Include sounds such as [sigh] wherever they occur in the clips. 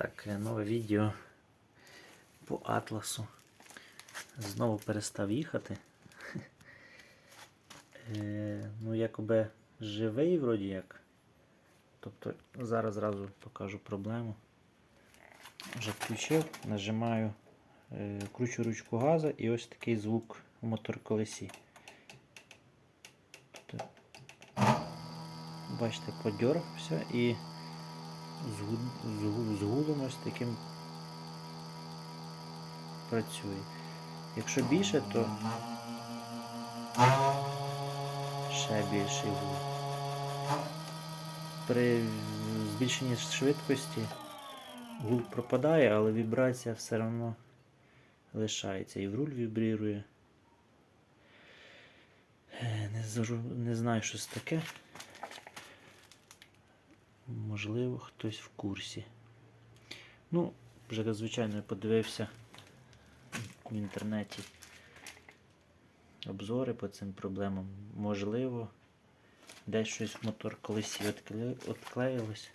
Так, е, нове відео по Атласу. Знову перестав їхати. [laughs] Е, ну, якоби живий вроді як. Тобто зараз зразу покажу проблему. Вже включив, нажимаю, е, кручу ручку газа і ось такий звук в мотор-колесі. Тобто, бачите, подьоргався і з, гуд- з, гу- ось таким працює. Якщо більше, то ще більший гул. При збільшенні швидкості гул пропадає, але вібрація все одно лишається. І в руль вібрірує. Е, не знаю, що це таке. Можливо, хтось в курсі. Ну, вже, звичайно, я подивився в інтернеті обзори по цим проблемам. Можливо, десь щось мотор відкле- відклеїлось.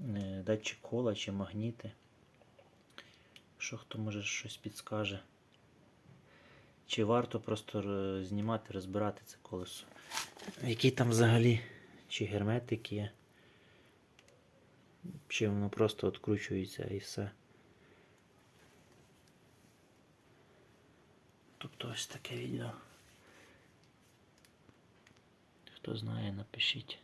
Е, Датчик кола чи магніти. Що хто може щось підскаже. Чи варто просто знімати, розбирати це колесо? Який там взагалі, чи герметик є, чи воно просто відкручується і все. Тобто ось таке відео. Хто знає, напишіть.